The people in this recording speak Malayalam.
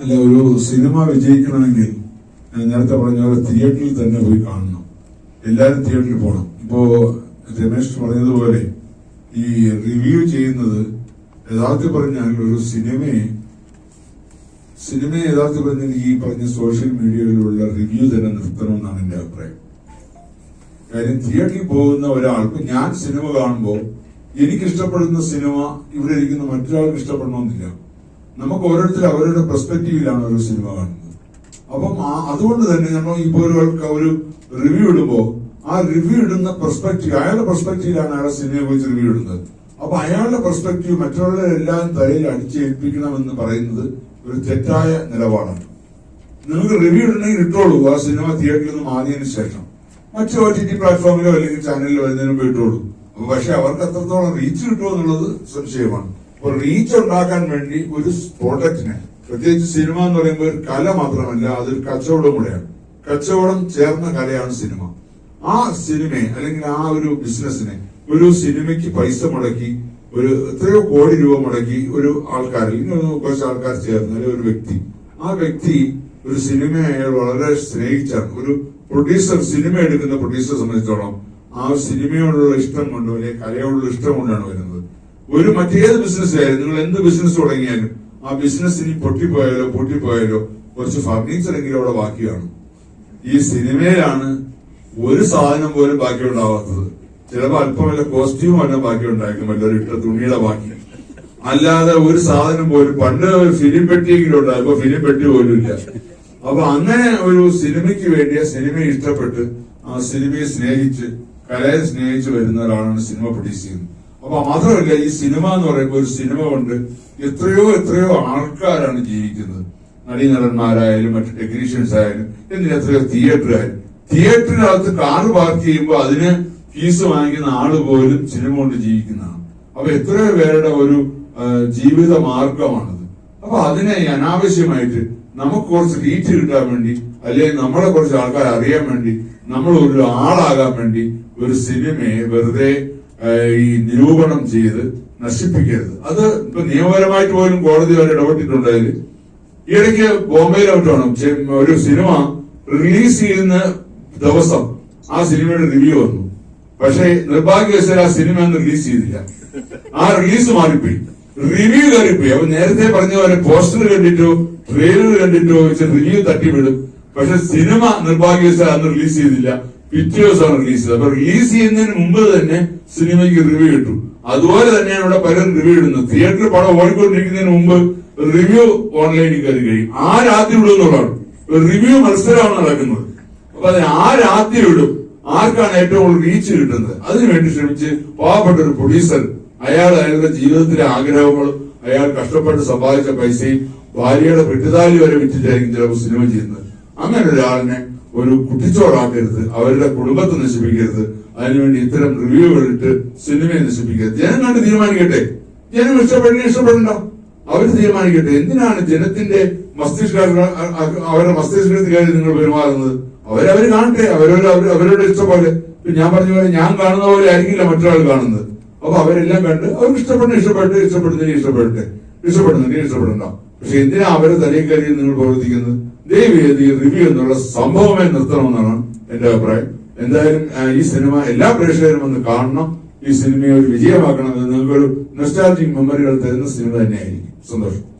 അല്ല ഒരു സിനിമ വിജയിക്കണമെങ്കിൽ ഞാൻ നേരത്തെ പറഞ്ഞ പോലെ തിയേറ്ററിൽ തന്നെ പോയി കാണണം. എല്ലാവരും തിയേറ്ററിൽ പോകണം ഇപ്പോ രമേശ് പറഞ്ഞതുപോലെ ഈ റിവ്യൂ ചെയ്യുന്നത് യഥാർത്ഥത്തിൽ പറഞ്ഞാൽ ഒരു സിനിമയെ സിനിമയെ യഥാർത്ഥത്തിൽ പറഞ്ഞാൽ ഈ പറഞ്ഞ സോഷ്യൽ മീഡിയയിലുള്ള റിവ്യൂ തന്നെ നിർത്തണമെന്നാണ് എന്റെ അഭിപ്രായം. കാര്യം തിയേറ്ററിൽ പോകുന്ന ഒരാൾക്ക് ഞാൻ സിനിമ കാണുമ്പോൾ എനിക്ക് ഇഷ്ടപ്പെടുന്ന സിനിമ ഇവിടെ ഇരിക്കുന്ന മറ്റൊരാൾക്ക് ഇഷ്ടപ്പെടണമെന്നില്ല. നമുക്ക് ഓരോരുത്തരും അവരുടെ പെർസ്പെക്റ്റീവിലാണ് ഒരു സിനിമ കാണുന്നത്. അപ്പം അതുകൊണ്ട് തന്നെ നമ്മൾ ഇപ്പോൾ ഒരാൾക്ക് ഒരു റിവ്യൂ ഇടുമ്പോൾ ആ റിവ്യൂ ഇടുന്ന പെർസ്പെക്റ്റീവ് അയാളുടെ പെർസ്പെക്റ്റീവിലാണ് അയാളുടെ സിനിമയെ കുറിച്ച് റിവ്യൂ ഇടുന്നത്. അപ്പൊ അയാളുടെ പെർസ്പെക്റ്റീവ് മറ്റുള്ളവരെല്ലാം തലയിൽ അടിച്ചേൽപ്പിക്കണമെന്ന് പറയുന്നത് ഒരു തെറ്റായ നിലപാടാണ്. നിങ്ങൾക്ക് റിവ്യൂ ഇടണമെങ്കിൽ ഇട്ടോളൂ ആ സിനിമ തിയേറ്ററിൽ നിന്ന് മാറിയതിനു ശേഷം. മറ്റു ഒ ടി ടി പ്ലാറ്റ്ഫോമിലോ അല്ലെങ്കിൽ ചാനലിലോ വരുന്നതിന് മുമ്പ് ഇട്ടോളൂ. പക്ഷെ അവർക്ക് എത്രത്തോളം റീച്ച് കിട്ടുമോ എന്നുള്ളത് സംശയമാണ്. അപ്പൊ റീച്ച് ഉണ്ടാക്കാൻ വേണ്ടി ഒരു പ്രോഡക്റ്റിനെ പ്രത്യേകിച്ച് സിനിമ എന്ന് പറയുമ്പോൾ ഒരു കല മാത്രമല്ല അതൊരു കച്ചവടം കൂടെയാണ്. കച്ചവടം ചേർന്ന കലയാണ് സിനിമ ആ സിനിമയെ അല്ലെങ്കിൽ ആ ഒരു ബിസിനസ്സിനെ ഒരു സിനിമയ്ക്ക് പൈസ മുടക്കി ഒരു എത്രയോ കോടി രൂപ മുടക്കി ഒരു ആൾക്കാർ കുറച്ച് ആൾക്കാർ ചേർന്ന ഒരു വ്യക്തി. ആ വ്യക്തി ഒരു സിനിമയെ അയാൾ വളരെ സ്നേഹിച്ചാണ്. ഒരു പ്രൊഡ്യൂസർ സിനിമ എടുക്കുന്ന പ്രൊഡ്യൂസറെ സംബന്ധിച്ചോളം ആ സിനിമയോടുള്ള ഇഷ്ടം കൊണ്ടോ അല്ലെങ്കിൽ കലയോടുള്ള ഇഷ്ടം കൊണ്ടാണ് വരുന്നത്. ഒരു മറ്റേത് ബിസിനസ് ആയാലും നിങ്ങൾ എന്ത് ബിസിനസ് തുടങ്ങിയാലും ആ ബിസിനസ് ഇനി പൊട്ടിപ്പോയാലോ പൊട്ടിപ്പോയാലോ കുറച്ച് ഫർണിച്ചർ എങ്കിലും അവിടെ ബാക്കി കാണും. ഈ സിനിമയിലാണ് ഒരു സാധനം പോലും ബാക്കി ഉണ്ടാവാത്തത്. ചിലപ്പോ അല്പം വല്ല കോസ്റ്റ്യൂം വല്ല ബാക്കി ഉണ്ടായിരിക്കും വല്ലൊരു ഇട്ട തുണിയുടെ ബാക്കി. അല്ലാതെ ഒരു സാധനം പോലും പണ്ട് ഒരു ഫിലിം പെട്ടിയെങ്കിലും ഉണ്ടാകും ഇപ്പൊ ഫിലിം പെട്ടി പോലും ഇല്ല. അപ്പൊ അങ്ങനെ ഒരു സിനിമയ്ക്ക് വേണ്ടി ആ സിനിമയെ ഇഷ്ടപ്പെട്ട് ആ സിനിമയെ സ്നേഹിച്ച് കലയെ സ്നേഹിച്ച് വരുന്ന ഒരാളാണ് സിനിമ പ്രൊഡ്യൂസ് ചെയ്യുന്നത്. അപ്പൊ മാത്രമല്ല ഈ സിനിമ എന്ന് പറയുമ്പോൾ ഒരു സിനിമ കൊണ്ട് എത്രയോ എത്രയോ ആൾക്കാരാണ് ജീവിക്കുന്നത്. നടീനടന്മാരായാലും മറ്റു ടെക്നീഷ്യൻസ് ആയാലും എന്തിന് എത്രയോ തിയേറ്റർ ആയാലും തിയേറ്ററിനകത്ത് കാർ പാർക്ക് ചെയ്യുമ്പോൾ അതിന് ഫീസ് വാങ്ങിക്കുന്ന ആൾ പോലും സിനിമ കൊണ്ട് ജീവിക്കുന്നതാണ്. അപ്പൊ എത്രയോ പേരുടെ ഒരു ജീവിത മാർഗമാണത്. അപ്പൊ അതിനെ അനാവശ്യമായിട്ട് നമുക്ക് കുറച്ച് റീച്ച് കിട്ടാൻ വേണ്ടി അല്ലെങ്കിൽ നമ്മളെ കുറച്ച് ആൾക്കാർ അറിയാൻ വേണ്ടി നമ്മൾ ഒരു ആളാകാൻ വേണ്ടി ഒരു സിനിമയെ വെറുതെ ഈ നിരൂപണം ചെയ്ത് നശിപ്പിക്കരുത്. അത് ഇപ്പൊ നിയമപരമായിട്ട് പോലും കോടതി വരെ ഇടപെട്ടിട്ടുണ്ട് അതിൽ ഈയിടയ്ക്ക് ബോംബെയിലോട്ടാണ് ഒരു സിനിമ റിലീസ് ചെയ്യുന്ന ദിവസം ആ സിനിമയുടെ റിവ്യൂ വന്നു. പക്ഷേ നിർഭാഗ്യവശാൽ ആ സിനിമ റിലീസ് ചെയ്തില്ല. ആ റിലീസ് മാറിപ്പോയി. റിവ്യൂ കയറിപ്പോയി അപ്പൊ നേരത്തെ പറഞ്ഞ പോലെ പോസ്റ്റർ കണ്ടിട്ടോ ട്രെയിലർ കണ്ടിട്ടോ വെച്ച് റിവ്യൂ തട്ടിവിടും. പക്ഷെ സിനിമ നിർഭാഗ്യവശാൽ അന്ന് റിലീസ് ചെയ്തില്ല. പിറ്റേ ദിവസമാണ് റിലീസ് ചെയ്തത്. അപ്പൊ റിലീസ് ചെയ്യുന്നതിന് മുമ്പ് തന്നെ സിനിമയ്ക്ക് റിവ്യൂ ഇട്ടു. അതുപോലെ തന്നെയാണ് ഇവിടെ പലരും റിവ്യൂ ഇടുന്നത്. തിയേറ്ററിൽ പടം ഓടിക്കൊണ്ടിരിക്കുന്നതിന് മുമ്പ് റിവ്യൂ ഓൺലൈനിൽ കയറി കഴിയും. ആ രാത്രി ഇടുന്നുള്ളതാണ് റിവ്യൂ മത്സരമാണ് നടക്കുന്നത്. അപ്പൊ ആ രാത്രി ഇടും ആർക്കാണ് ഏറ്റവും കൂടുതൽ റീച്ച് കിട്ടുന്നത്? അതിനുവേണ്ടി ശ്രമിച്ച് പാവപ്പെട്ട ഒരു പ്രൊഡ്യൂസർ അയാൾ അയാളുടെ ജീവിതത്തിലെ ആഗ്രഹങ്ങളും അയാൾ കഷ്ടപ്പെട്ട് സമ്പാദിച്ച പൈസയും ഭാര്യയുടെ വെട്ടുതാലി വരെ വിറ്റിട്ടായിരിക്കും ചിലപ്പോൾ സിനിമ ചെയ്യുന്നത്. അങ്ങനെ ഒരാളിനെ ഒരു കുട്ടിച്ചോടാക്കരുത് അവരുടെ കുടുംബത്തെ നശിപ്പിക്കരുത് അതിനുവേണ്ടി ഇത്തരം റിവ്യൂകൾ ഇട്ട് സിനിമയെ നശിപ്പിക്കരുത്. ജനം കണ്ട് തീരുമാനിക്കട്ടെ? ജനം ഇഷ്ടപ്പെടണേ ഇഷ്ടപ്പെടണ്ട? അവർ തീരുമാനിക്കട്ടെ. എന്തിനാണ് ജനത്തിന്റെ മസ്തിഷ്ക അവരുടെ മസ്തിഷ്കത്തിൽ കയറി നിങ്ങൾ പെരുമാറുന്നത്? അവരവര് കാണട്ടെ. അവരവരുടെ അവരുടെ ഇഷ്ടം പോലെ. ഞാൻ പറഞ്ഞ പോലെ ഞാൻ കാണുന്ന പോലെ ആയിരിക്കില്ല മറ്റൊരാൾ കാണുന്നത്. അപ്പൊ അവരെല്ലാം കണ്ട് അവർക്ക് ഇഷ്ടപ്പെടുന്ന ഇഷ്ടപ്പെട്ട് ഇഷ്ടപ്പെടുന്ന ഇഷ്ടപ്പെടട്ടെ. ഇഷ്ടപ്പെടുന്നതിന് ഇഷ്ടപ്പെടണ്ട. പക്ഷെ എന്തിനാ അവരെ തലയിൽ കയറി നിങ്ങൾ പ്രവർത്തിക്കുന്നത്? ദയവ് ചെയ്ത് റിവ്യൂ എന്നുള്ള സംഭവമേ നിർത്തണമെന്നാണ് എന്റെ അഭിപ്രായം. എന്തായാലും ഈ സിനിമ എല്ലാ പ്രേക്ഷകരും ഒന്ന് കാണണം. ഈ സിനിമയെ ഒരു വിജയമാക്കണം നിങ്ങൾക്ക് ഒരു നൊസ്റ്റാൾജിക് മെമ്മറികൾ തരുന്ന സിനിമ തന്നെയായിരിക്കും. സന്തോഷം.